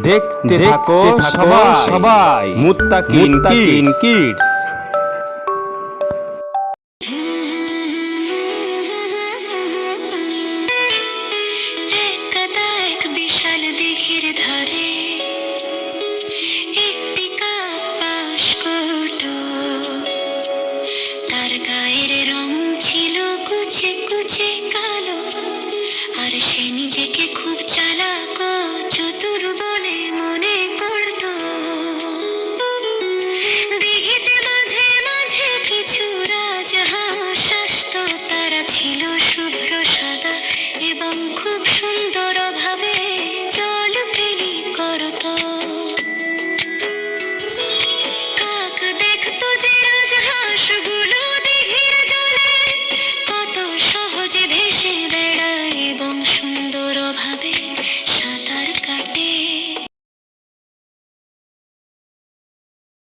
দেখতে থাকো সবাই। মুত্তাকিন কিডস।